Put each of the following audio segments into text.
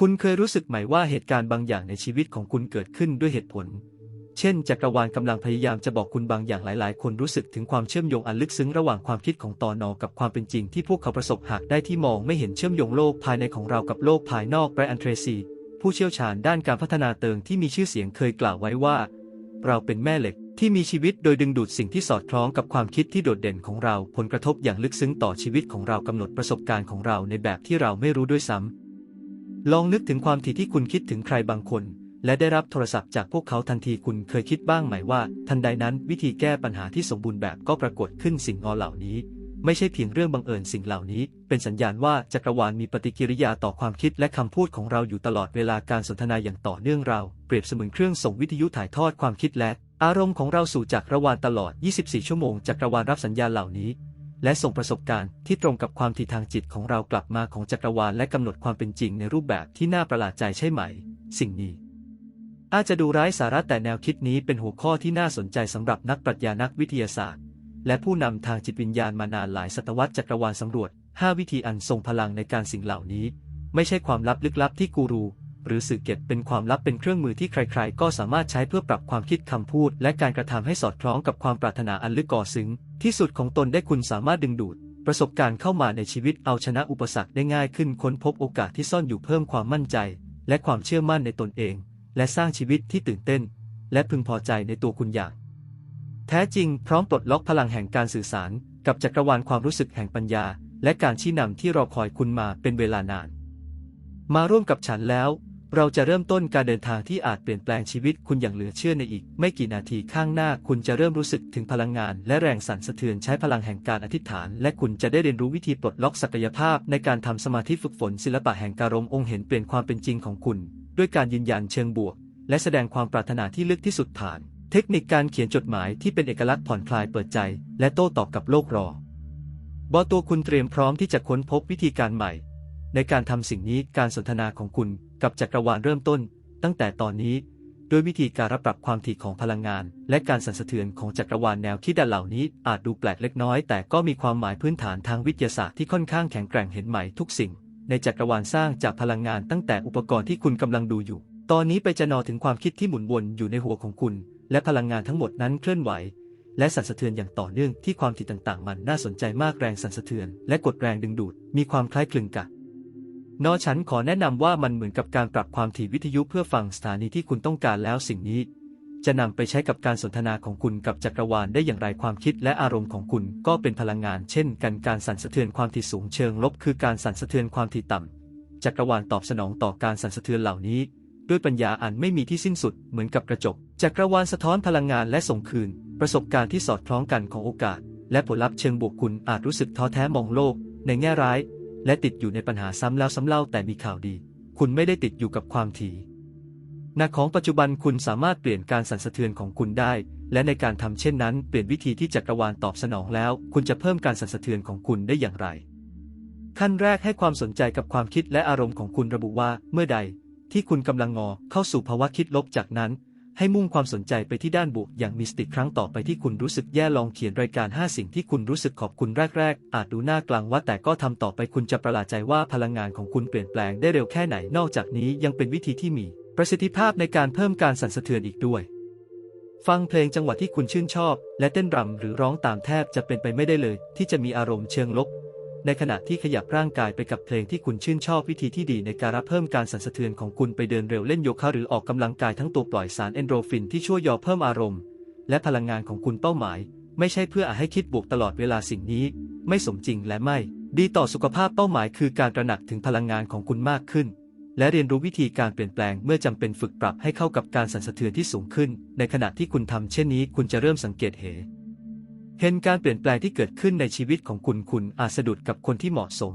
คุณเคยรู้สึกไหมว่าเหตุการณ์บางอย่างในชีวิตของคุณเกิดขึ้นด้วยเหตุผล เช่น จักรวาลกำลังพยายามจะบอกคุณบางอย่างหลาย ๆ คนรู้สึกถึงความเชื่อมโยงอันลึกซึ้งระหว่างความคิดของตอนอกับความเป็นจริงที่พวกเขาประสบหากได้ที่มองไม่เห็นเชื่อมโยงโลกภายในของเรากับโลกภายนอกไบรอันเทรซี ผู้เชี่ยวชาญด้านการพัฒนาเติงที่มีชื่อเสียงเคยกล่าวไว้ว่า เราเป็นแม่เหล็กที่มีชีวิตโดยดึงดูดสิ่งที่สอดคล้องกับความคิดที่โดดเด่นของเรา ผลกระทบอย่างลึกซึ้งต่อชีวิตของเรากำหนดประสบการณ์ของเราในแบบที่เราไม่รู้ด้วยซ้ำ ลองนึกถึงความถี่ที่คุณคิดถึงใครบางคน และได้รับโทรศัพท์จากพวกเขาทันทีคุณเคยคิดบ้างไหมว่า ทันใดนั้นวิธีแก้ปัญหาที่สมบูรณ์แบบก็ปรากฏขึ้นสิ่งงอเหล่านี้ ไม่ใช่เพียงเรื่องบังเอิญสิ่งเหล่านี้ เป็นสัญญาณว่าจักรวาลมีปฏิกิริยาต่อความคิดและคำพูดของเราอยู่ตลอดเวลาการสนทนาอย่างต่อเนื่องเรา เปรียบเสมือนเครื่องส่งวิทยุถ่ายทอดความคิดและ อารมณ์ของเราสู่จักรวาลตลอด 24 ชั่วโมงจักรวาลรับสัญญาณเหล่านี้ และส่งประสบการณ์ที่ตรงกับความถี่ทางจิตของเรากลับมาของจักรวาลและกำหนดความเป็นจริงในรูปแบบที่น่าประหลาดใจใช่ไหม สิ่งนี้ อาจจะดูไร้สาระแต่แนวคิดนี้เป็นหัวข้อที่น่าสนใจสำหรับนักปรัชญานักวิทยาศาสตร์ และผู้นำทางจิตวิญญาณมานานหลายศตวรรษจักรวาลสำรวจ 5 วิธีอันทรงพลังในการสิ่งเหล่านี้ ไม่ใช่ความลับลึกลับที่กูรู หรือสื่อเก็บเป็นความลับเป็นเครื่องมือที่ใครๆ ก็สามารถใช้เพื่อปรับความคิดคำพูด และการกระทำให้สอดคล้องกับความปรารถนาอันลึกก่อซึ้งที่สุดของตนได้คุณสามารถดึงดูด ประสบการณ์เข้ามาในชีวิตเอาชนะอุปสรรคได้ง่ายขึ้นค้นพบโอกาสที่ซ่อนอยู่เพิ่มความมั่นใจ และความเชื่อมั่นในตนเอง และสร้างชีวิตที่ตื่นเต้น และพึงพอใจในตัวคุณอย่าง แท้จริงพร้อมปลดล็อกพลังแห่งการสื่อสาร กับจักรวาลความรู้สึกแห่งปัญญา และการชี้นำที่รอคอยคุณมาเป็นเวลานาน มาร่วมกับฉันแล้ว เราจะเริ่มต้นการเดินทางที่อาจเปลี่ยนแปลงชีวิตคุณอย่างเหลือเชื่อในอีก ไม่กี่นาทีข้างหน้าคุณจะเริ่มรู้สึกถึงพลังงาน และแรงสั่นสะเทือนใช้พลังแห่งการอธิษฐาน และคุณจะได้เรียนรู้วิธีปลดล็อกศักยภาพ ในการทำสมาธิฝึกฝนศิลปะแห่งการมองค์เห็นเปลี่ยนความเป็นจริงของคุณ ด้วยการยืนยันเชิงบวก และแสดงความปรารถนาที่ลึกที่สุดผ่าน เทคนิคการเขียนจดหมายที่เป็นเอกลักษณ์ผ่อนคลายเปิดใจ และโต้ตอบกับโลกรอบอตัวคุณเตรียมพร้อมที่จะค้นพบวิธีการใหม่ ในการทำสิ่งนี้การสนทนาของคุณ กับจักรวาลเริ่มต้น ตั้งแต่ตอนนี้ด้วยวิธีการรับปรับความถี่ของพลังงาน และการสั่นสะเทือนของจักรวาลแนวคิดดังเหล่านี้อาจดูแปลกเล็กน้อย แต่ก็มีความหมายพื้นฐานทางวิทยาศาสตร์ที่ค่อนข้างแข็งแกร่งเห็นไหมทุกสิ่ง ในจักรวาลสร้างจากพลังงานตั้งแต่อุปกรณ์ที่คุณกำลังดูอยู่ ตอนนี้ไปจะนอถึงความคิดที่หมุนวนอยู่ในหัวของคุณ และพลังงานทั้งหมดนั้นเคลื่อนไหว และสั่นสะเทือนอย่างต่อเนื่องที่ความถี่ต่างๆ มันน่าสนใจมากแรงสั่นสะเทือน และกดแรงดึงดูดมีความคล้ายคลึงกัน นอฉันขอแนะนำว่ามันเหมือนกับการปรับความถี่วิทยุเพื่อฟังสถานีที่คุณต้องการแล้วสิ่งนี้ จะนำไปใช้กับการสนทนาของคุณกับจักรวาลได้อย่างไรความคิดและอารมณ์ของคุณก็เป็นพลังงาน เช่นกันการสั่นสะเทือนความถี่สูงเชิงลบคือการสั่นสะเทือนความถี่ต่ำจักรวาลตอบสนองต่อการสั่นสะเทือนเหล่านี้ ด้วยปัญญาอันไม่มีที่สิ้นสุดเหมือนกับกระจก จักรวาลสะท้อนพลังงานและส่งคืน ประสบการณ์ที่สอดคล้องกันของโอกาส และผลลัพธ์เชิงบวกคุณอาจรู้สึกท้อแท้มองโลก ในแง่ร้าย และติดอยู่ในปัญหาซ้ำแล้วซ้ำเล่าแต่มีข่าวดี คุณไม่ได้ติดอยู่กับความถี่หนักของปัจจุบันคุณสามารถเปลี่ยนการสั่นสะเทือนของคุณได้ และในการทำเช่นนั้นเปลี่ยนวิธีที่จักรวาลตอบสนองแล้ว คุณจะเพิ่มการสั่นสะเทือนของคุณได้อย่างไร ขั้นแรกให้ความสนใจกับความคิดและอารมณ์ของคุณระบุว่า เมื่อใด ที่คุณกำลังงอเข้าสู่ภาวะคิดลบจากนั้น ให้มุ่งความสนใจไปที่ด้านบวกอย่างมีสติครั้งต่อไปที่คุณรู้สึกแย่ลองเขียนรายการ 5 สิ่งที่คุณรู้สึกขอบคุณแรก ๆ อาจดูน่ากลังว่าแต่ก็ทำต่อไปคุณจะประหลาดใจว่าพลังงานของคุณเปลี่ยนแปลงได้เร็วแค่ไหนนอกจากนี้ยังเป็นวิธีที่มี ประสิทธิภาพในการเพิ่มการสั่นสะเทือนอีกด้วย ฟังเพลงจังหวะที่คุณชื่นชอบ และเต้นรำหรือร้องตามแทบจะเป็นไปไม่ได้เลย ที่จะมีอารมณ์เชิงลบ ในขณะที่ขยับร่างกายไปกับเพลงที่คุณชื่นชอบวิธีที่ดีในการรับเพิ่มการสั่นสะเทือนของคุณไปเดินเร็วเล่นโยคะหรือออกกำลังกายทั้งตัวปล่อยสารเอนโดรฟินที่ช่วยย่อเพิ่มอารมณ์ และพลังงานของคุณเป้าหมาย ไม่ใช่เพื่อให้คิดบวกตลอดเวลาสิ่งนี้ ไม่สมจริงและไม่ ดีต่อสุขภาพเป้าหมายคือการตระหนักถึงพลังงานของคุณมากขึ้น และเรียนรู้วิธีการเปลี่ยนแปลงเมื่อจำเป็นฝึกปรับให้เข้ากับการสั่นสะเทือนที่สูงขึ้น ในขณะที่คุณทำเช่นนี้ คุณจะเริ่มสังเกตเห็น เห็นการเปลี่ยนแปลงที่เกิดขึ้นในชีวิตของคุณคุณอาจสะดุดกับคนที่เหมาะสม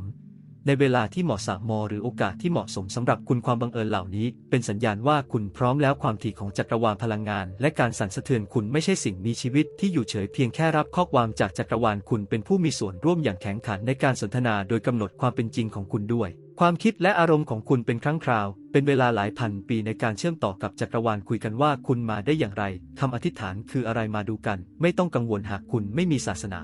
ในเวลาที่เหมาะสมหรือโอกาสที่เหมาะสมสำหรับคุณความบังเอิญเหล่านี้ เป็นสัญญาณว่าคุณพร้อมแล้วความถี่ของจักรวาลพลังงาน และการสั่นสะเทือนคุณไม่ใช่สิ่งมีชีวิตที่อยู่เฉยเพียงแค่รับข้อความจากจักรวาลคุณเป็นผู้มีส่วนร่วมอย่างแข็งขันในการสนทนาโดยกำหนดความเป็นจริงของคุณด้วย ความคิดและอารมณ์ของคุณเป็นครั้งคราว เป็นเวลาหลายพันปีในการเชื่อมต่อกับจักรวาลคุยกันว่าคุณมาได้อย่างไรคำอธิษฐานคืออะไรมาดูกัน ไม่ต้องกังวลหากคุณไม่มีศาสนา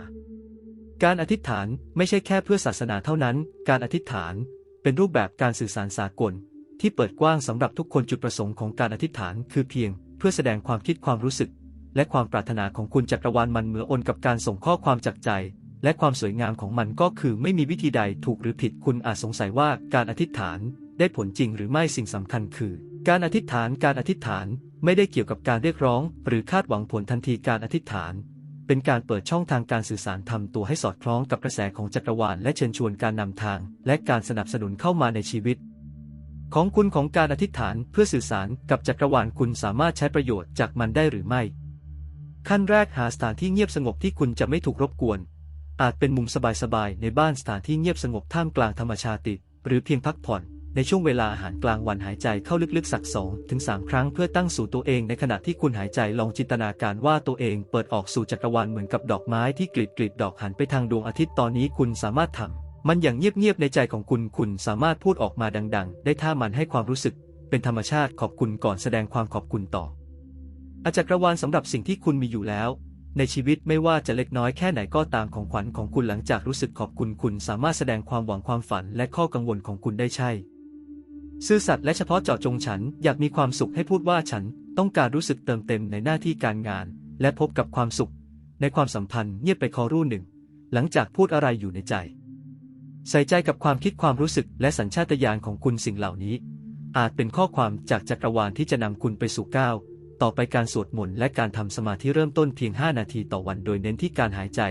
การอธิษฐานไม่ใช่แค่เพื่อศาสนาเท่านั้น การอธิษฐาน เป็นรูปแบบการสื่อสารสากล ที่เปิดกว้างสำหรับทุกคนจุดประสงค์ของการอธิษฐาน คือเพียง เพื่อแสดงความคิดความรู้สึก และความปรารถนาของคุณจักรวาลมันเหมือนกับการส่งข้อความจากใจ และความสวยงามของมันก็คือไม่มีวิธีใดถูกหรือผิดคุณอาจสงสัยว่าการอธิษฐานได้ผลจริงหรือไม่สิ่งสำคัญคือ การอธิษฐานการอธิษฐานไม่ได้เกี่ยวกับการเรียกร้อง หรือคาดหวังผลทันทีการอธิษฐาน เป็นการเปิดช่องทางการสื่อสารทำตัวให้สอดคล้องกับกระแสของจักรวาลและเชิญชวนการนำทาง และการสนับสนุนเข้ามาในชีวิต ของคุณของการอธิษฐานเพื่อสื่อสารกับจักรวาลคุณสามารถใช้ประโยชน์จากมันได้หรือไม่ ขั้นแรกหาสถานที่เงียบสงบที่คุณจะไม่ถูกรบกวน อาจเป็นมุมสบายๆ ในบ้านสถานที่เงียบสงบท่ามกลางธรรมชาติ หรือเพียงพักผ่อน ในช่วงเวลาอาหารกลางวันหายใจเข้าลึกๆ สักสองถึงสามครั้งเพื่อตั้งสู่ตัวเองในขณะที่คุณหายใจลองจินตนาการว่าตัวเองเปิดออกสู่จักรวาลเหมือนกับดอกไม้ที่กลีบกลีบดอกหันไปทางดวงอาทิตย์ตอนนี้คุณสามารถทำมันอย่างเงียบๆในใจของคุณคุณสามารถพูดออกมาดัง ๆ ได้ถ้ามันให้ความรู้สึก เป็นธรรมชาติขอบคุณก่อนแสดงความขอบคุณต่ออาจักรวาลสำหรับสิ่งที่คุณมีอยู่แล้ว ในชีวิตไม่ว่าจะเล็กน้อยแค่ไหนก็ตามของขวัญของคุณหลังจากรู้สึกขอบคุณคุณสามารถแสดงความหวังความฝันและข้อกังวลของคุณได้ใช่ ซื่อสัตย์และเฉพาะเจาะจงฉันอยากมีความสุขให้พูดว่าฉันต้องการรู้สึกเติมเต็มในหน้าที่การงาน และพบกับความสุข ในความสัมพันธ์เงียบไปคอรู่หนึ่ง หลังจากพูดอะไรอยู่ในใจ ใส่ใจกับความคิดความรู้สึกและสัญชาตญาณของคุณสิ่งเหล่านี้ อาจเป็นข้อความจากจักรวาลที่จะนำคุณไปสู่ก้าว ต่อไปการสวดมนต์และการทำสมาธิเริ่มต้นเพียง 5 นาทีต่อวันโดยเน้นที่การหายใจ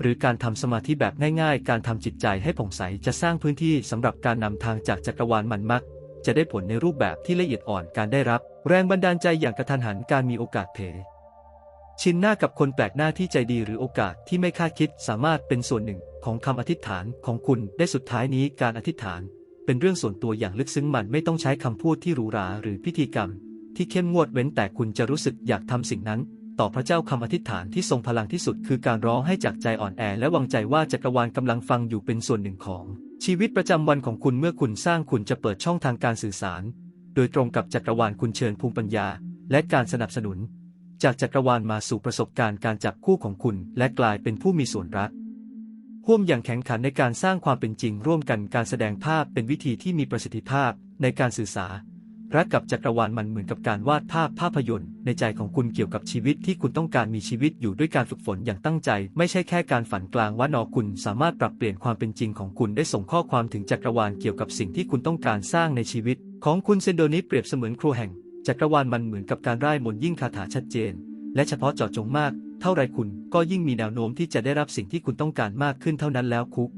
หรือการทำสมาธิแบบง่ายๆ การทำจิตใจให้ผ่องใสจะสร้างพื้นที่สำหรับการนำทางจากจักรวาลมันมัก จะได้ผลในรูปแบบที่ละเอียดอ่อนการได้รับ แรงบันดาลใจอย่างกระทันหันการมีโอกาสเผยชินหน้ากับคนแปลกหน้าที่ใจดีหรือโอกาสที่ไม่คาดคิดสามารถเป็นส่วนหนึ่งของคำอธิษฐานของคุณได้สุดท้ายนี้การอธิษฐาน เป็นเรื่องส่วนตัวอย่างลึกซึ้งมันไม่ต้องใช้คำพูดที่หรูหราหรือพิธีกรรม ที่เข้มงวดเว้นแต่คุณจะรู้สึกอยากทำสิ่งนั้น ต่อพระเจ้าคำอธิษฐานที่ทรงพลังที่สุดคือการร้องให้จากใจอ่อนแอ และวางใจว่าจักรวาลกำลังฟังอยู่เป็นส่วนหนึ่งของ ชีวิตประจำวันของคุณเมื่อคุณสร้างคุณจะเปิดช่องทางการสื่อสาร โดยตรงกับจักรวาลคุณเชิญภูมิปัญญา และการสนับสนุน จากจักรวาลมาสู่ประสบการณ์การจับคู่ของคุณ และกลายเป็นผู้มีส่วนรักร่วมอย่างแข็งขันในการสร้างความเป็นจริงร่วมกันการแสดงภาพเป็นวิธีที่มีประสิทธิภาพในการสื่อสาร รักกับจักรวาลมันเหมือนกับการวาดภาพภาพยนตร์ในใจของคุณเกี่ยวกับชีวิตที่คุณต้องการมีชีวิตอยู่ด้วยการฝึกฝนอย่างตั้งใจ ไม่ใช่แค่การฝันกลางว่านอคุณสามารถปรับเปลี่ยนความเป็นจริงของคุณได้ส่งข้อความถึงจักรวาลเกี่ยวกับสิ่งที่คุณต้องการสร้างในชีวิต ของคุณเซนโดนี้เปรียบเสมือนครูแห่ง จักรวาลมันเหมือนกับการร่ายมนต์ยิ่งคาถาชัดเจน และเฉพาะเจาะจงมาก เท่าไรคุณก็ยิ่งมีแนวโน้มที่จะได้รับสิ่งที่คุณต้องการมากขึ้นเท่านั้นแล้วคุก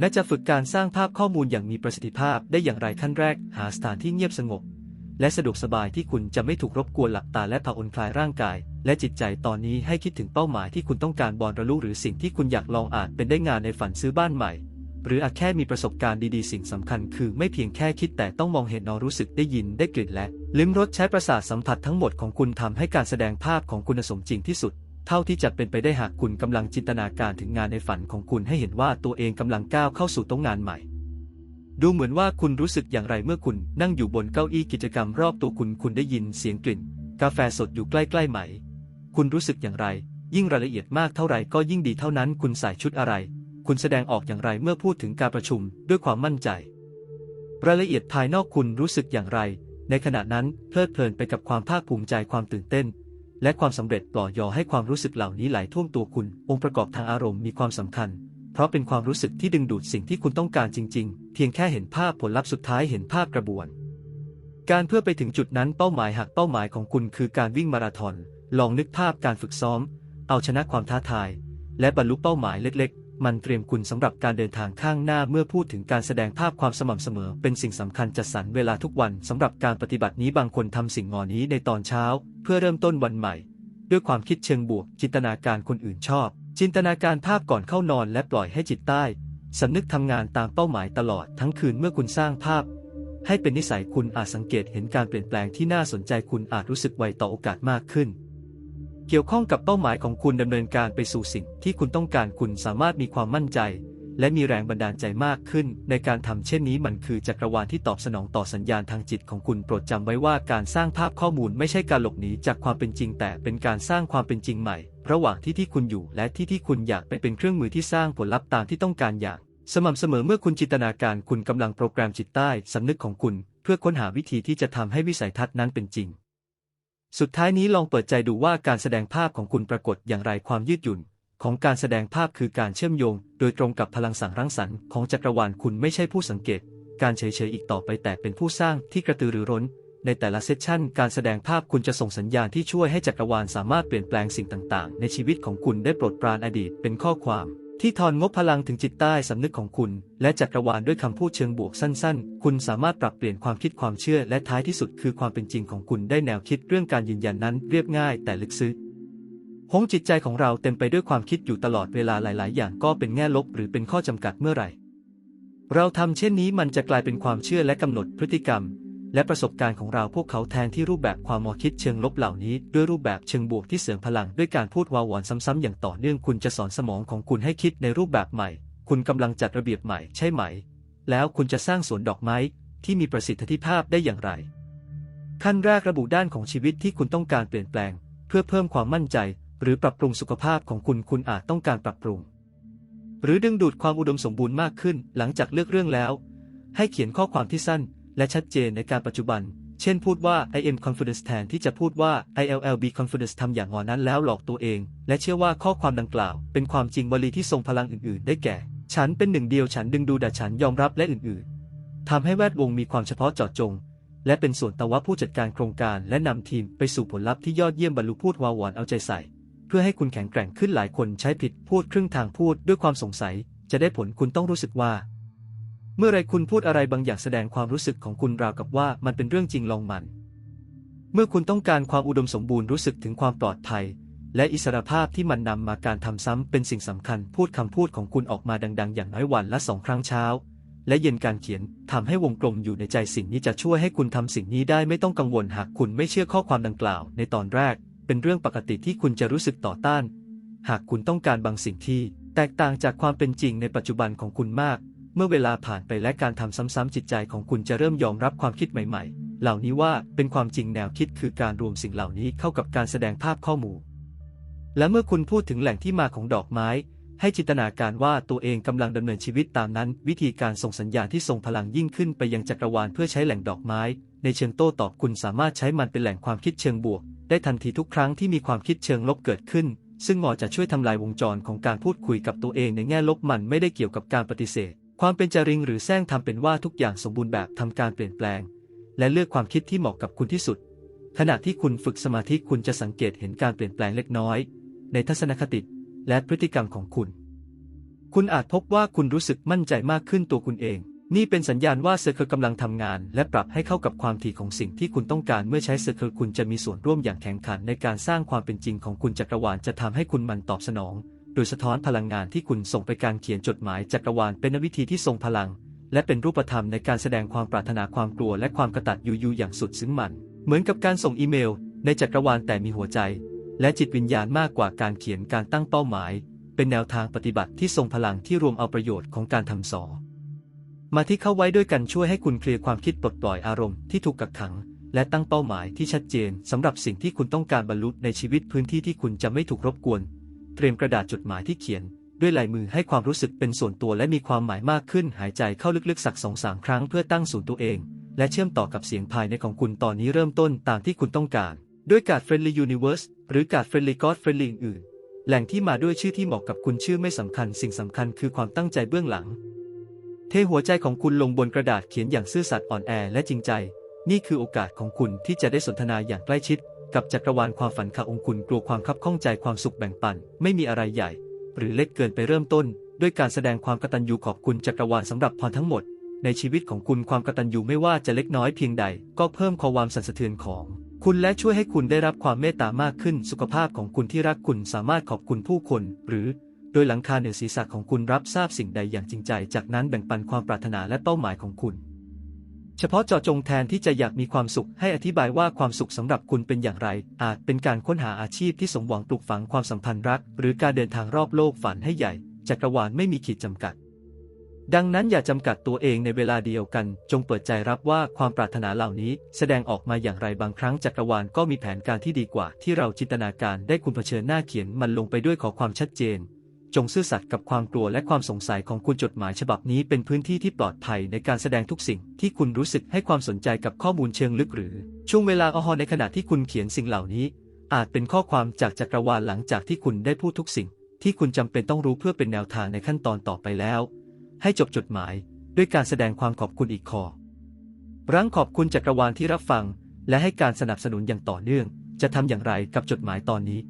และจะฝึกการสร้างภาพข้อมูลอย่างมีประสิทธิภาพได้อย่างไรขั้นแรก หาสถานที่เงียบสงบ และสะดวกสบายที่คุณจะไม่ถูกรบกวนหลับตาและผ่อนคลายร่างกาย และจิตใจตอนนี้ให้คิดถึงเป้าหมายที่คุณต้องการบอลระลุหรือสิ่งที่คุณอยากลองอาจเป็นได้งานในฝันซื้อบ้านใหม่ หรืออาจแค่มีประสบการณ์ดีๆสิ่งสำคัญคือไม่เพียงแค่คิดแต่ต้องมองเห็นนอรู้สึกได้ยินได้กลิ่นและลิ้มรสใช้ประสาทสัมผัสทั้งหมดของคุณทำให้การแสดงภาพของคุณสมจริงที่สุด เท่าที่จะเป็นไปได้หากคุณกำลังจินตนาการถึงงานในฝันของคุณให้เห็นว่าตัวเองกำลังก้าวเข้าสู่ตรงงานใหม่ ดูเหมือนว่าคุณรู้สึกอย่างไรเมื่อคุณนั่งอยู่บนเก้าอี้กิจกรรมรอบตัวคุณคุณได้ยินเสียงกลิ่น กาแฟสดอยู่ใกล้ๆไหม คุณรู้สึกอย่างไร ยิ่งรายละเอียดมากเท่าไหร่ก็ยิ่งดีเท่านั้น คุณใส่ชุดอะไร คุณแสดงออกอย่างไรเมื่อพูดถึงการประชุมด้วยความมั่นใจ รายละเอียดภายนอกคุณรู้สึกอย่างไร ในขณะนั้นเพลิดเพลินไปกับความภาคภูมิใจความตื่นเต้น และความสำเร็จปล่อยยอให้ความรู้สึกเหล่านี้ไหลท่วมตัวคุณ องค์ประกอบทางอารมณ์มีความสำคัญ เพราะเป็นความรู้สึกที่ดึงดูดสิ่งที่คุณต้องการจริง ๆ เพียงแค่เห็นภาพผลลัพธ์สุดท้ายเห็นภาพกระบวน การเพื่อไปถึงจุดนั้นเป้าหมายหากเป้าหมายของคุณคือการวิ่งมาราธอนลองนึกภาพการฝึกซ้อม เอาชนะความท้าทาย และบรรลุเป้าหมายเล็กๆ มันเตรียมคุณสำหรับการเดินทางข้างหน้าเมื่อพูดถึงการแสดงภาพความสม่ำเสมอ เป็นสิ่งสำคัญจัดสรรเวลาทุกวันสำหรับการปฏิบัตินี้บางคนทำสิ่งงอนี้ในตอนเช้า เพื่อเริ่มต้นวันใหม่ ด้วยความคิดเชิงบวก จินตนาการคนอื่นชอบ จินตนาการภาพก่อนเข้านอนและปล่อยให้จิตใต้สำนึกทำงานตามเป้าหมายตลอดทั้งคืนเมื่อคุณสร้างภาพ ให้เป็นนิสัยคุณอาจสังเกตเห็นการเปลี่ยนแปลงที่น่าสนใจคุณอาจรู้สึกไวต่อโอกาสมากขึ้น เกี่ยวข้องกับเป้าหมายของคุณดำเนินการไปสู่สิ่งที่คุณต้องการคุณสามารถมีความมั่นใจ และมีแรงบันดาลใจมากขึ้น ในการทำเช่นนี้มันคือจักรวาลที่ตอบสนองต่อสัญญาณทางจิตของคุณโปรดจำไว้ว่าการสร้างภาพข้อมูลไม่ใช่การหลบหนีจากความเป็นจริง แต่เป็นการสร้างความเป็นจริงใหม่ ระหว่างที่ที่คุณอยู่และที่ที่คุณอยากไปเป็นเครื่องมือที่สร้างผลลัพธ์ตามที่ต้องการอย่าง สม่ำเสมอเมื่อคุณจินตนาการคุณกำลังโปรแกรมจิตใต้สำนึกของคุณ เพื่อค้นหาวิธีที่จะทำให้วิสัยทัศน์นั้นเป็นจริง สุดท้ายนี้ลองเปิดใจดูว่าการแสดงภาพของคุณปรากฏอย่างไรความยืดหยุ่น ของการแสดงภาพคือการเชื่อมโยง โดยตรงกับพลังสังรังสรรค์ของจักรวาลคุณไม่ใช่ผู้สังเกต การเฉยๆอีกต่อไปแต่เป็นผู้สร้างที่กระตือรือร้น ในแต่ละเซสชั่นการแสดงภาพคุณจะส่งสัญญาณที่ช่วยให้จักรวาลสามารถเปลี่ยนแปลงสิ่งต่างๆ ในชีวิตของคุณได้ปรดปรานอดีตเป็นข้อความ ที่ทอนงบพลังถึงจิตใต้สำนึกของคุณ และจักรวาลด้วยคำพูดเชิงบวกสั้นๆ คุณสามารถปรับเปลี่ยนความคิดความเชื่อและท้ายที่สุดคือความเป็นจริงของคุณได้แนวคิดเรื่องการยืนยันนั้นเรียบง่ายแต่ลึกซึ้งหงจิตใจของเราเต็มไปด้วยความคิดอยู่ตลอดเวลาหลาย ๆ อย่างก็เป็นแง่ลบหรือเป็นข้อจำกัดเมื่อไหร่ เราทำเช่นนี้มันจะกลายเป็นความเชื่อและกำหนดพฤติกรรม และประสบการณ์ของเราพวกเขาแทนที่รูปแบบความมอคิดเชิงลบเหล่านี้ ด้วยรูปแบบเชิงบวกที่เสริมพลังด้วยการพูดวาวอนซ้ำๆอย่างต่อเนื่องคุณจะสอนสมองของคุณให้คิดในรูปแบบใหม่ คุณกำลังจัดระเบียบใหม่ใช่ไหม แล้วคุณจะสร้างสวนดอกไม้ที่มีประสิทธิภาพได้อย่างไร ขั้นแรกระบุด้านของชีวิตที่คุณต้องการเปลี่ยนแปลง เพื่อเพิ่มความมั่นใจ หรือปรับปรุงสุขภาพของคุณคุณอาจต้องการปรับปรุง หรือดึงดูดความอุดมสมบูรณ์มากขึ้น หลังจากเลือกเรื่องแล้ว ให้เขียนข้อความที่สั้น และชัดเจนในการปัจจุบัน เช่นพูดว่า I am confidence แทนที่จะพูดว่า ILL be confidence ทำอย่างงอนั้นแล้วหลอกตัวเอง และเชื่อว่าข้อความดังกล่าว เป็นความจริงวลีที่ทรงพลังอื่นๆ ได้แก่ ฉันเป็นหนึ่งเดียวฉันดึงดูดฉันยอมรับและอื่นๆทำให้แวดวงมีความเฉพาะเจาะจง และเป็นส่วนตะวะผู้จัดการโครงการและนำทีมไปสู่ผลลัพธ์ที่ยอดเยี่ยมบรรลุพูดวาวอนเอาใจใส่ เพื่อให้คุณแข็งแกร่งขึ้นหลายคนใช้ผิดพูดครึ่งทางพูดด้วยความสงสัย จะได้ผลคุณต้องรู้สึกว่า เมื่อไรคุณพูดอะไรบางอย่างแสดงความรู้สึกของคุณราวกับว่ามันเป็นเรื่องจริงลองมัน เมื่อคุณต้องการความอุดมสมบูรณ์รู้สึกถึงความปลอดภัย และอิสรภาพที่มันนำมาการทำซ้ำเป็นสิ่งสำคัญพูดคำพูดของคุณออกมาดัง ๆ อย่างน้อยวันละสองครั้งเช้า และเย็นการเขียนทำให้วงกลมอยู่ในใจสิ่งนี้จะช่วยให้คุณทำสิ่งนี้ได้ไม่ต้องกังวลหากคุณไม่เชื่อข้อความดังกล่าว ในตอนแรก เป็นเรื่องปกติที่คุณจะรู้สึกต่อต้าน หากคุณต้องการบางสิ่งที่ แตกต่างจากความเป็นจริงในปัจจุบันของคุณมาก เมื่อเวลาผ่านไปและการทำซ้ำๆจิตใจของคุณจะเริ่มยอมรับความคิดใหม่ๆ เหล่านี้ว่าเป็นความจริงแนวคิดคือการรวมสิ่งเหล่านี้เข้ากับการแสดงภาพข้อมูล และเมื่อคุณพูดถึงแหล่งที่มาของดอกไม้ ให้จินตนาการว่าตัวเองกำลังดำเนินชีวิตตามนั้น วิธีการส่งสัญญาณที่ทรงพลังยิ่งขึ้นไปยังจักรวาลเพื่อใช้แหล่งดอกไม้ ในเชิงโต้ตอบคุณสามารถใช้มันเป็นแหล่งความคิดเชิงบวก ได้ทันทีทุกครั้งที่มีความคิดเชิงลบเกิดขึ้นซึ่งหมอจะช่วยทำลายวงจรของการพูดคุยกับตัวเองในแง่ลบมันไม่ได้เกี่ยวกับการปฏิเสธ ความเป็นจริงหรือแซงทำเป็นว่าทุกอย่างสมบูรณ์แบบทำการเปลี่ยนแปลง และเลือกความคิดที่เหมาะกับคุณที่สุด ขณะที่คุณฝึกสมาธิคุณจะสังเกตเห็นการเปลี่ยนแปลงเล็กน้อย ในทัศนคติและพฤติกรรมของคุณ คุณอาจพบว่าคุณรู้สึกมั่นใจมากขึ้นตัวคุณเอง นี่เป็นสัญญาณว่าเซอร์เคิลกำลังทำงาน และปรับให้เข้ากับความถี่ของสิ่งที่คุณต้องการเมื่อใช้เซอร์เคิลคุณจะมีส่วนร่วมอย่างแข็งขันในการสร้างความเป็นจริงของคุณจักรวาลจะทำให้คุณมันตอบสนอง โดยสะท้อนพลังงานที่คุณส่งไปการเขียนจดหมายจักรวาลเป็นวิธีที่ทรงพลัง และเป็นรูปธรรมในการแสดงความปรารถนาความกลัวและความกระตัดยูยูอย่างสุดซึ้งมัน เหมือนกับการส่งอีเมล ในจักรวาลแต่มีหัวใจ และจิตวิญญาณมากกว่าการเขียนการตั้งเป้าหมาย เป็นแนวทางปฏิบัติที่ทรงพลังที่รวมเอาประโยชน์ของการทำสอมาที่เข้าไว้ด้วยกันช่วยให้คุณเคลียร์ความคิดปลดปล่อยอารมณ์ที่ถูกกักขัง และตั้งเป้าหมายที่ชัดเจนสำหรับสิ่งที่คุณต้องการบรรลุในชีวิตพื้นที่ที่คุณจะไม่ถูกรบกวน เตรียมกระดาษจดหมายที่เขียน ด้วยลายมือให้ความรู้สึกเป็นส่วนตัวและมีความหมายมากขึ้นหายใจเข้าลึกๆสักสองสามครั้งเพื่อตั้งศูนย์ตัวเอง และเชื่อมต่อกับเสียงภายในของคุณตอนนี้เริ่มต้นตามที่คุณต้องการ ด้วยการ Friendly Universe หรือการ Friendly God Friendly อื่นแหล่งที่มาด้วยชื่อที่เหมาะกับคุณชื่อไม่สำคัญสิ่งสำคัญคือความตั้งใจเบื้องหลัง เทหัวใจของคุณลงบนกระดาษเขียนอย่างซื่อสัตย์อ่อนแอและจริงใจ นี่คือโอกาสของคุณที่จะได้สนทนาอย่างใกล้ชิด กับจักรวาลความฝันข้าองคุณกลัวความคับข้องใจความสุขแบ่งปัน ไม่มีอะไรใหญ่ หรือเล็กเกินไปเริ่มต้น ด้วยการแสดงความกตัญญูขอบคุณจักรวาลสำหรับพรทั้งหมด ในชีวิตของคุณความกตัญญูไม่ว่าจะเล็กน้อยเพียงใด ก็เพิ่มความสั่นสะเทือนของคุณและช่วยให้คุณได้รับความเมตตามากขึ้น สุขภาพของคุณที่รักคุณสามารถขอบคุณผู้คน หรือ โดยหลังคาเหนือศีรษะของคุณรับทราบสิ่งใดอย่างจริงใจ จากนั้นแบ่งปันความปรารถนาและเป้าหมายของคุณ เฉพาะเจาะจงแทนที่จะอยากมีความสุขให้อธิบายว่าความสุขสำหรับคุณเป็นอย่างไร อาจเป็นการค้นหาอาชีพที่สมหวังปลูกฝังความสัมพันธ์รัก หรือการเดินทางรอบโลกฝันให้ใหญ่จักรวาลไม่มีขีดจำกัด ดังนั้นอย่าจำกัดตัวเองในเวลาเดียวกัน จงเปิดใจรับว่าความปรารถนาเหล่านี้ แสดงออกมาอย่างไรบางครั้งจักรวาลก็มีแผนการที่ดีกว่า ที่เราจินตนาการได้คุณเผชิญหน้าเขียนมันลงไปด้วยขอความชัดเจน จงซื่อสัตย์กับความกลัวและความสงสัยของคุณจดหมายฉบับนี้เป็นพื้นที่ที่ปลอดภัยในการแสดงทุกสิ่งที่คุณรู้สึกให้ความสนใจกับข้อมูลเชิงลึกหรือ ช่วงเวลาอหอในขณะที่คุณเขียนสิ่งเหล่านี้ อาจเป็นข้อความจากจักรวาลหลังจากที่คุณได้พูดทุกสิ่ง ที่คุณจำเป็นต้องรู้เพื่อเป็นแนวทางในขั้นตอนต่อไปแล้ว ให้จบจดหมาย ด้วยการแสดงความขอบคุณอีกข้อรั้งขอบคุณจักรวาลที่รับฟัง และให้การสนับสนุนอย่างต่อเนื่อง จะทำอย่างไรกับจดหมายตอนนี้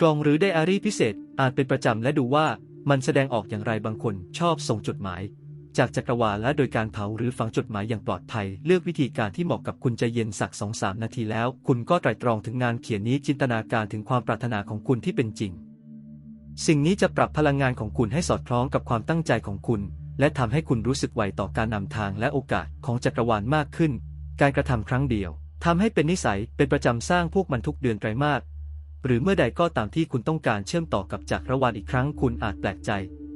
กล่องหรือไดอารี่พิเศษอานเป็นประจำและดูว่ามันแสดงออกอย่างไรบางคนชอบส่งจดหมาย จากจักรวาลและโดยการเผาหรือฝังจดหมายอย่างปลอดภัย เลือกวิธีการที่เหมาะกับคุณใจเย็นสักสองสามนาทีแล้ว คุณก็ไตร่ตรองถึงงานเขียนนี้จินตนาการถึงความปรารถนาของคุณที่เป็นจริง สิ่งนี้จะปรับพลังงานของคุณให้สอดคล้องกับความตั้งใจของคุณ และทำให้คุณรู้สึกไหวต่อการนำทางและโอกาสของจักรวาลมากขึ้น การกระทำครั้งเดียวทำให้เป็นนิสัยเป็นประจำสร้างพวกมันทุกเดือนไตรมาส หรือเมื่อใดก็ตามที่คุณต้องการเชื่อมต่อกับจักรวาลอีกครั้งคุณอาจแปลกใจ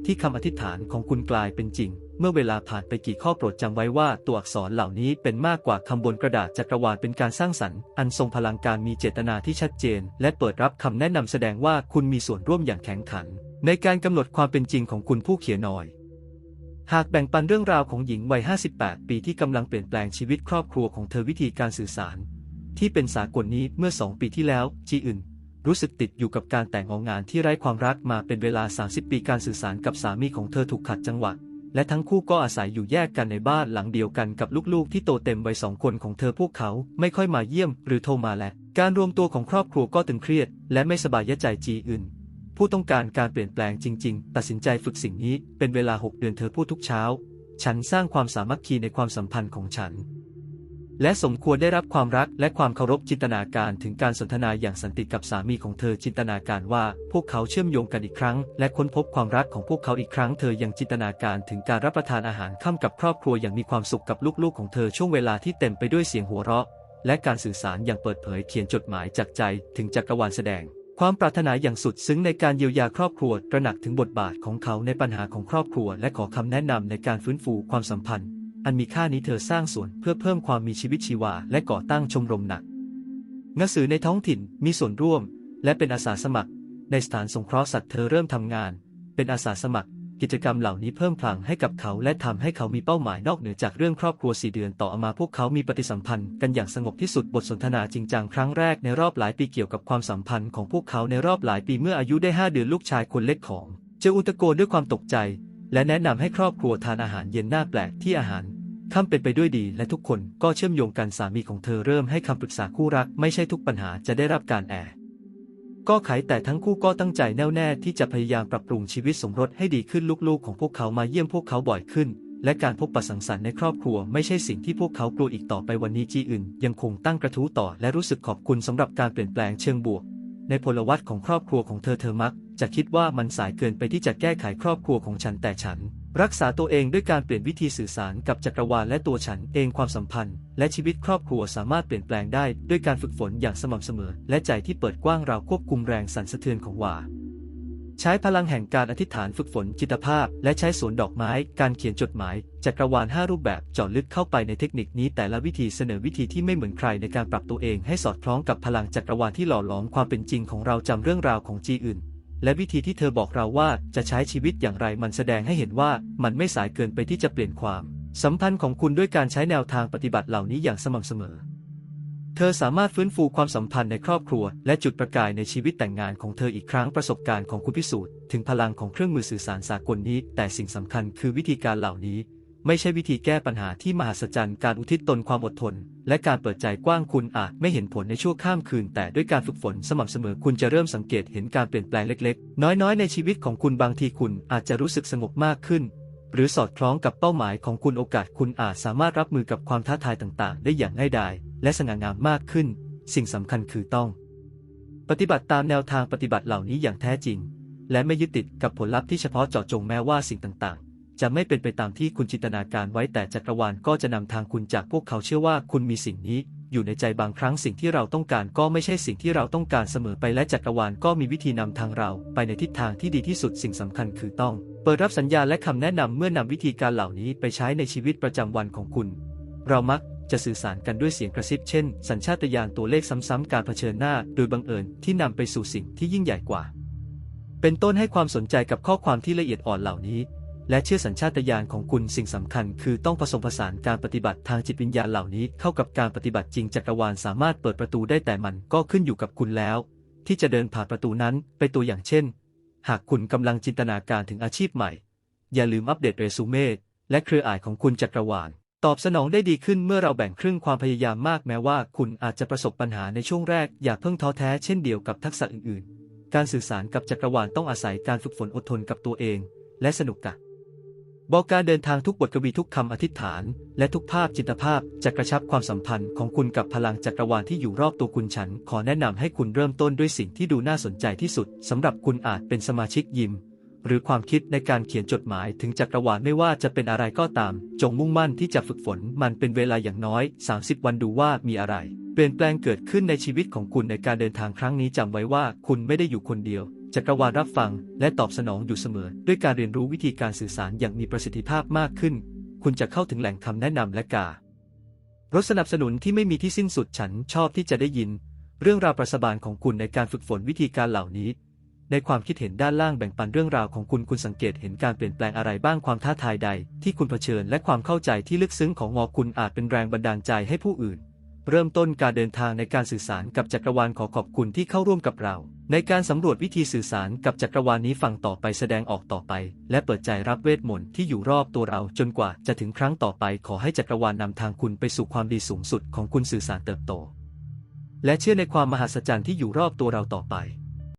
ที่คำอธิษฐานของคุณกลายเป็นจริง เมื่อเวลาผ่านไปกี่ข้อโปรดจำไว้ว่าตัวอักษรเหล่านี้เป็นมากกว่าคำบนกระดาษจักรวาลเป็นการสร้างสรรค์ อันทรงพลังการมีเจตนาที่ชัดเจน และเปิดรับคำแนะนำแสดงว่าคุณมีส่วนร่วมอย่างแข็งขัน ในการกำหนดความเป็นจริงของคุณผู้เขียนหน่อยหากแบ่งปันเรื่องราวของหญิงวัย 58 ปีที่กำลังเปลี่ยนแปลงชีวิตครอบครัวของเธอวิธีการสื่อสาร ที่เป็นสากลนี้เมื่อสองปีที่แล้วจีอื่น รู้สึกติดอยู่กับการแต่งองงานที่ไร้ความรักมาเป็นเวลา 30 ปีการสื่อสารกับสามีของเธอถูกขัดจังหวะ และทั้งคู่ก็อาศัยอยู่แยกกันในบ้านหลังเดียวกันกับลูกๆ ที่โตเต็มวัยสองคนของเธอพวกเขาไม่ค่อยมาเยี่ยม หรือโทรมาและการรวมตัวของครอบครัวก็ตึงเครียด และไม่สบายยใจจีอื่น ผู้ต้องการการเปลี่ยนแปลงจริง ๆ ตัดสินใจฝึกสิ่งนี้เป็นเวลา 6 เดือนเธอพูดทุกเช้า ฉันสร้างความสามัคคีในความสัมพันธ์ของฉัน และสมควรได้รับความรักและความเคารพจินตนาการถึงการสนทนาอย่างสันติกับสามีของเธอจินตนาการว่า พวกเขาเชื่อมโยงกันอีกครั้ง และค้นพบความรักของพวกเขาอีกครั้งเธอยังจินตนาการถึงการรับประทานอาหารค่ำกับครอบครัวอย่างมีความสุขกับลูกๆของเธอช่วงเวลาที่เต็มไปด้วยเสียงหัวเราะ และการสื่อสารอย่างเปิดเผยเขียนจดหมายจากใจถึงจักรวาลแสดง ความปรารถนาอย่างสุดซึ้งในการเยียวยาครอบครัวตระหนักถึงบทบาทของเขาในปัญหาของครอบครัว และขอคำแนะนำในการฟื้นฟูความสัมพันธ์ อันมีค่านี้เธอสร้างสวนเพื่อเพิ่มความมีชีวิตชีวา และก่อตั้งชมรมหนักหนังสือในท้องถิ่นมีส่วนร่วม และเป็นอาสาสมัคร ในสถานสงเคราะห์สัตว์เธอเริ่มทำงาน เป็นอาสาสมัคร กิจกรรมเหล่านี้เพิ่มพลังให้กับเขาและทำให้เขามีเป้าหมายนอกเหนือจากเรื่องครอบครัวสี่เดือนต่อมาพวกเขามีปฏิสัมพันธ์กันอย่างสงบที่สุดบทสนทนาจริงจังครั้งแรกในรอบหลายปีเกี่ยวกับความสัมพันธ์ของพวกเขาในรอบหลายปีเมื่ออายุได้ห้าเดือนลูกชายคนเล็กของ เจอุตโกนด้วยความตกใจ และแนะนำให้ครอบครัวทานอาหารเย็นหน้าแปลกที่อาหารค่ำเป็นไปด้วยดีและทุกคนก็เชื่อมโยงกันสามีของเธอเริ่มให้คำปรึกษาคู่รักไม่ใช่ทุกปัญหาจะได้รับการแอก็ไขแต่ทั้งคู่ก็ตั้งใจแน่วแน่ที่จะพยายามปรับปรุงชีวิตสมรสให้ดีขึ้นลูกๆ ของพวกเขามาเยี่ยมพวกเขาบ่อยขึ้น และการพบปะสังสรรค์ในครอบครัวไม่ใช่สิ่งที่พวกเขากลัวอีกต่อไปวันนี้จีอื่น ยังคงตั้งกระทู้ต่อและรู้สึกขอบคุณสำหรับการเปลี่ยนแปลงเชิงบวก ในพลวัตของครอบครัวของเธอเธอมัก จะคิดว่ามันสายเกินไปที่จะแก้ไขครอบครัวของฉันแต่ฉัน รักษาตัวเองด้วยการเปลี่ยนวิธีสื่อสารกับจักรวาลและตัวฉันเองความสัมพันธ์ และชีวิตครอบครัวสามารถเปลี่ยนแปลงได้ด้วยการฝึกฝนอย่างสม่ำเสมอ และใจที่เปิดกว้างเราควบคุมแรงสั่นสะเทือนของวาใช้พลังแห่งการอธิษฐานฝึกฝนจิตภาพ และใช้สวนดอกไม้ การเขียนจดหมาย จักรวาล 5 รูปแบบเจาะลึกเข้าไปในเทคนิคนี้แต่ละวิธีเสนอวิธีที่ไม่เหมือนใครในการปรับตัวเองให้สอดคล้องกับพลังจักรวาลที่หล่อหลอมความเป็นจริงของเราจำเรื่องราวของจีอื่น และวิธีที่เธอบอกเราว่าจะใช้ชีวิตอย่างไรมันแสดงให้เห็นว่ามันไม่สายเกินไปที่จะเปลี่ยนความ สัมพันธ์ของคุณด้วยการใช้แนวทางปฏิบัติเหล่านี้อย่างสม่ำเสมอ เธอสามารถฟื้นฟูความสัมพันธ์ในครอบครัว และจุดประกายในชีวิตแต่งงานของเธออีกครั้งประสบการณ์ของคุณพิสูจน์ถึงพลังของเครื่องมือสื่อสารสากลนี้ แต่สิ่งสำคัญคือวิธีการเหล่านี้ ไม่ใช่วิธีแก้ปัญหาที่มหัศจรรย์การอุทิศตนความอดทน และการเปิดใจกว้างคุณอาจไม่เห็นผลในชั่วข้ามคืน แต่ด้วยการฝึกฝนสม่ำเสมอคุณจะเริ่มสังเกตเห็นการเปลี่ยนแปลงเล็กๆ น้อยๆ ในชีวิตของคุณบางทีคุณอาจจะรู้สึกสงบมากขึ้น หรือสอดคล้องกับเป้าหมายของคุณโอกาสคุณอาจสามารถรับมือกับความท้าทายต่างๆ ได้อย่างง่ายดายและสง่างามมากขึ้น สิ่งสำคัญคือต้อง ปฏิบัติตามแนวทางปฏิบัติเหล่านี้อย่างแท้จริง และไม่ยึดติดกับผลลัพธ์ที่เฉพาะเจาะจงแม้ว่าสิ่งต่างๆ จะไม่เป็นไปตามที่คุณจินตนาการไว้แต่จักรวาลก็จะนำทางคุณจากพวกเขาเชื่อว่าคุณมีสิ่งนี้ อยู่ในใจบางครั้งสิ่งที่เราต้องการก็ไม่ใช่สิ่งที่เราต้องการเสมอไปและจักรวาลก็มีวิธีนำทางเราไปในทิศทางที่ดีที่สุดสิ่งสำคัญคือต้อง เปิดรับสัญญาและคำแนะนำเมื่อนำวิธีการเหล่านี้ไปใช้ในชีวิตประจำวันของคุณ เรามักจะสื่อสารกันด้วยเสียงกระซิบเช่น สัญชาตญาณตัวเลขซ้ำๆการเผชิญหน้า โดยบังเอิญที่นำไปสู่สิ่งที่ยิ่งใหญ่กว่า เป็นต้นให้ความสนใจกับข้อความที่ละเอียดอ่อนเหล่านี้ และเชื่อสัญชาตญาณของคุณสิ่งสำคัญคือต้องผสมผสานการปฏิบัติทางจิตวิญญาณเหล่านี้เข้ากับการปฏิบัติจริงจักรวาลสามารถเปิดประตูได้แต่มันก็ขึ้นอยู่กับคุณแล้ว ที่จะเดินผ่านประตูนั้นไปตัวอย่างเช่น หากคุณกำลังจินตนาการถึงอาชีพใหม่ อย่าลืมอัปเดตเรซูเม่และเครือข่ายของคุณจักรวาลตอบสนองได้ดีขึ้นเมื่อเราแบ่งครึ่งความพยายามมากแม้ว่าคุณอาจจะประสบปัญหาในช่วงแรก อย่าเพิ่งท้อแท้เช่นเดียวกับทักษะอื่นๆ การสื่อสารกับจักรวาลต้องอาศัยการฝึกฝนอดทนกับตัวเอง และสนุกกับ บอกการเดินทางทุกบทกวีทุกคำอธิษฐาน และทุกภาพจิตภาพจะกระชับความสัมพันธ์ของคุณกับพลังจักรวาลที่อยู่รอบตัวคุณฉัน ขอแนะนำให้คุณเริ่มต้นด้วยสิ่งที่ดูน่าสนใจที่สุดสำหรับคุณอาจเป็นสมาชิกยิม หรือความคิดในการเขียนจดหมายถึงจักรวาลไม่ว่าจะเป็นอะไรก็ตาม จงมุ่งมั่นที่จะฝึกฝนมันเป็นเวลาอย่างน้อย 30 วันดูว่ามีอะไร เปลี่ยนแปลงเกิดขึ้นในชีวิตของคุณในการเดินทางครั้งนี้จำไว้ว่าคุณไม่ได้อยู่คนเดียว จักรวาลรับฟังและตอบสนองอยู่เสมอ ด้วยการเรียนรู้วิธีการสื่อสารอย่างมีประสิทธิภาพมากขึ้น คุณจะเข้าถึงแหล่งคำแนะนำและการถสนับสนุนที่ไม่มีที่สิ้นสุดฉันชอบที่จะได้ยิน เรื่องราวประสบการณ์ของคุณในการฝึกฝนวิธีการเหล่านี้ ในความคิดเห็นด้านล่างแบ่งปันเรื่องราวของคุณคุณสังเกตเห็นการเปลี่ยนแปลงอะไรบ้างความท้าทายใด ที่คุณเผชิญและความเข้าใจที่ลึกซึ้งของงอคุณอาจเป็นแรงบันดาลใจให้ผู้อื่น เริ่มต้นการเดินทางในการสื่อสารกับจักรวาลขอขอบคุณที่เข้าร่วมกับเรา ในการสำรวจวิธีสื่อสารกับจักรวาลนี้ฟังต่อไปแสดงออกต่อไป และเปิดใจรับเวทมนต์ที่อยู่รอบตัวเราจนกว่าจะถึงครั้งต่อไป ขอให้จักรวาลนำทางคุณไปสู่ความดีสูงสุดของคุณสื่อสารเติบโต และเชื่อในความมหัศจรรย์ที่อยู่รอบตัวเราต่อไป